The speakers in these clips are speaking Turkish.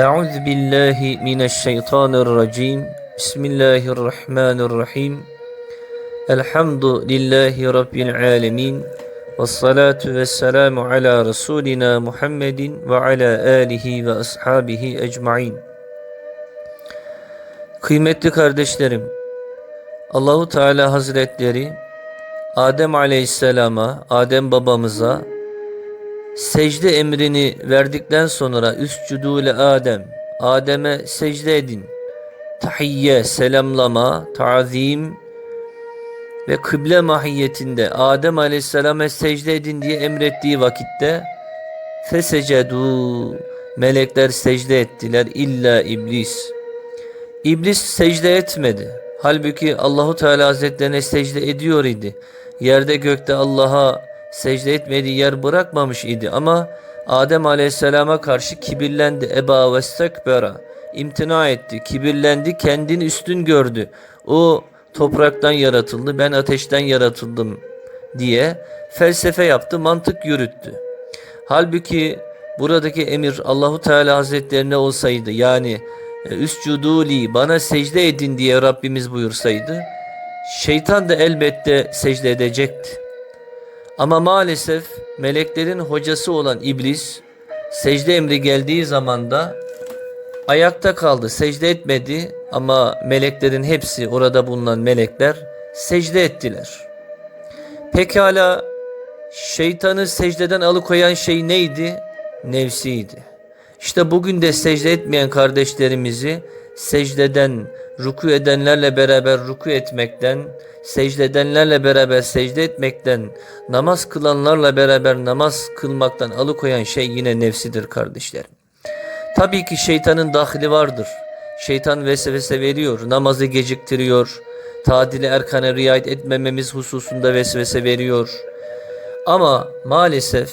أعوذ بالله من الشيطان الرجيم بسم الله الرحمن الرحيم الحمد لله رب العالمين والصلاة والسلام على رسولنا محمد وعلى آله وأصحابه أجمعين Kıymetli kardeşlerim, Allahu Teala Hazretleri Adem Aleyhisselam'a, Adem babamıza secde emrini verdikten sonra üscudule Adem, Adem'e secde edin. Tahiyye, selamlama, tazim ve kıble mahiyetinde Adem Aleyhisselam'a secde edin diye emrettiği vakitte fesecedu melekler secde ettiler illa iblis. İblis secde etmedi. Halbuki Allahu Teala Hazretlerine secde ediyor idi. Yerde gökte Allah'a secde etmediği yer bırakmamış idi ama Adem Aleyhisselam'a karşı kibirlendi. Eba ve stekbera. imtina etti, kibirlendi, kendini üstün gördü. O topraktan yaratıldı, ben ateşten yaratıldım diye felsefe yaptı, mantık yürüttü. Halbuki buradaki emir Allahu Teala Hazretlerine olsaydı yani e, üscuduli bana secde edin diye Rabbimiz buyursaydı şeytan da elbette secde edecekti. Ama maalesef meleklerin hocası olan iblis secde emri geldiği zaman da ayakta kaldı, secde etmedi ama meleklerin hepsi orada bulunan melekler secde ettiler. Pekala şeytanı secdeden alıkoyan şey neydi? Nefsiydi. İşte bugün de secde etmeyen kardeşlerimizi secdeden, ruku edenlerle beraber ruku etmekten, secde edenlerle beraber secde etmekten, namaz kılanlarla beraber namaz kılmaktan alıkoyan şey yine nefsidir kardeşlerim. Tabii ki şeytanın dahili vardır. Şeytan vesvese veriyor, namazı geciktiriyor, tadili erkana riayet etmememiz hususunda vesvese veriyor. Ama maalesef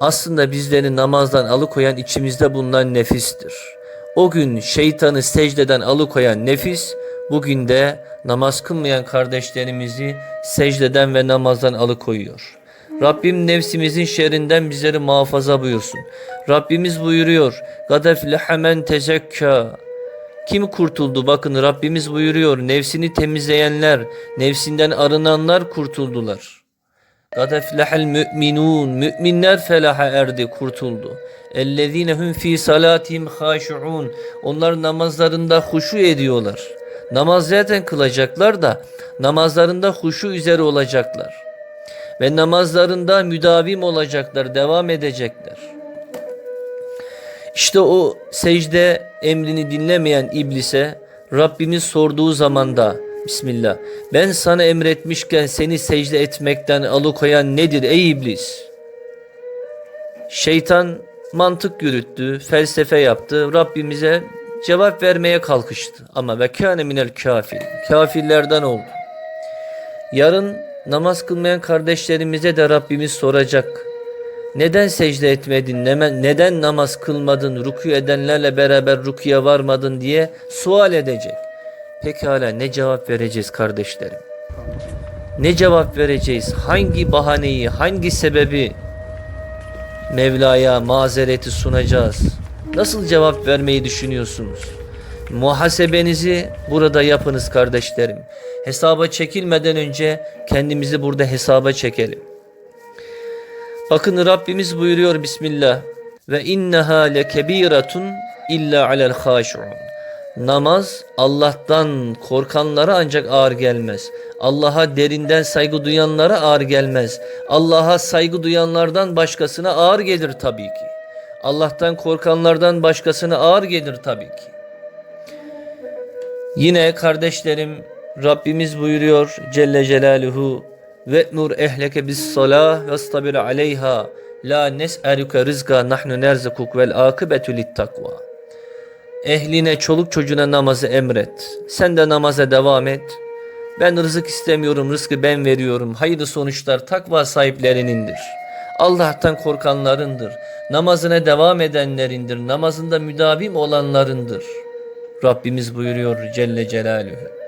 aslında bizleri namazdan alıkoyan içimizde bulunan nefistir. O gün şeytanı secdeden alıkoyan nefis, bugün de namaz kılmayan kardeşlerimizi secdeden ve namazdan alıkoyuyor. Rabbim nefsimizin şerrinden bizleri muhafaza buyursun. Rabbimiz buyuruyor. Gadeflehe men tezekka. Kim kurtuldu? Bakın Rabbimiz buyuruyor. Nefsini temizleyenler, nefsinden arınanlar kurtuldular. Kad eflehel müminun. Müminler felaha erdi, kurtuldu. Ellezine hum fi salatihim haşiun. Onlar namazlarında huşu ediyorlar. Namaz zaten kılacaklar da namazlarında huşu üzere olacaklar. Ve namazlarında müdavim olacaklar, devam edecekler. İşte o secde emrini dinlemeyen iblise Rabbimiz sorduğu zamanda Bismillah. Ben sana emretmişken seni secde etmekten alıkoyan nedir ey iblis? Şeytan mantık yürüttü, felsefe yaptı. Rabbimize cevap vermeye kalkıştı. Ama ve kâne minel kafir. Kafirlerden oldu. Yarın namaz kılmayan kardeşlerimize de Rabbimiz soracak. Neden secde etmedin? Neden namaz kılmadın? Ruku edenlerle beraber rukuya varmadın diye sual edecek. Pekala ne cevap vereceğiz kardeşlerim? Ne cevap vereceğiz? Hangi bahaneyi, hangi sebebi Mevla'ya mazereti sunacağız? Nasıl cevap vermeyi düşünüyorsunuz? Muhasebenizi burada yapınız kardeşlerim. Hesaba çekilmeden önce kendimizi burada hesaba çekelim. Bakın Rabbimiz buyuruyor Bismillah ve inneha lekebiratun illa alel haşiun. Namaz Allah'tan korkanlara ancak ağır gelmez. Allah'a derinden saygı duyanlara ağır gelmez. Allah'a saygı duyanlardan başkasına ağır gelir tabii ki. Allah'tan korkanlardan başkasına ağır gelir tabii ki. Yine kardeşlerim Rabbimiz buyuruyor Celle Celaluhu ve nur ehleke bis salah ve stabir aleyha la nes'eluke rizqa nahnu nerzukuk vel akibetu lit takva. Ehline, çoluk çocuğuna namazı emret. Sen de namaza devam et. Ben rızık istemiyorum, rızkı ben veriyorum. Hayırlı sonuçlar takva sahiplerinindir. Allah'tan korkanlarındır. Namazına devam edenlerindir. Namazında müdavim olanlarındır. Rabbimiz buyuruyor Celle Celaluhu.